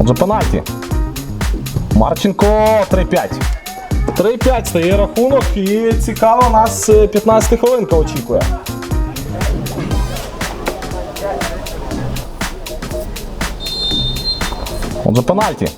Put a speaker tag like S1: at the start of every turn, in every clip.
S1: Отже, пенальті. Марченко 3-5. 3-5 стає рахунок і цікаво, нас е, 15 хвилинка очікує. Отже, пенальті.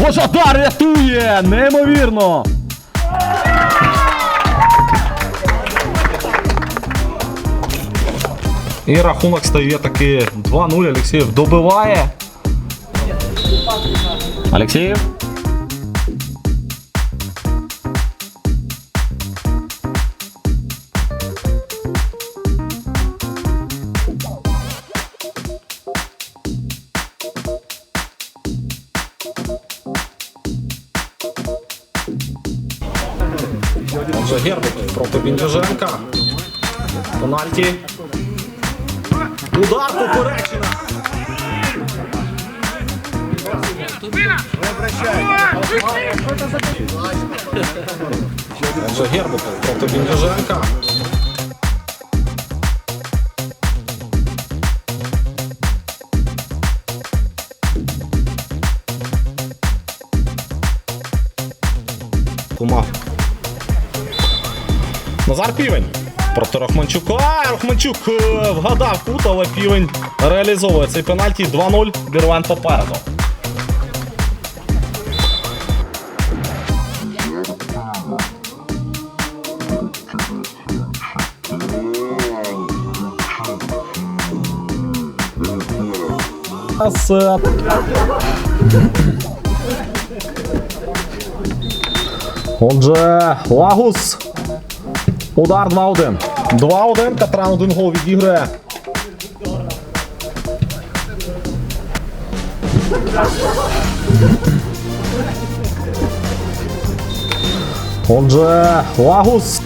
S1: Божадар рятує! Неймовірно! І рахунок стає таки 2-0. Олексіїв добиває. Алексєєв. Отже, Гербик проти Біндюженка. Пенальті. Удар поперечина. Отже, Гербик проти Біндюженка. Тума. Назар Півень проти Рахманчука. Рахманчук е, вгадав кут, але Півень реалізовує цей пенальті 2-0. Бірвен попереду. Нас, Отже, Лагус. Удар 2-1. 2-1. Катран один гол відіграє. Отже, Лагус.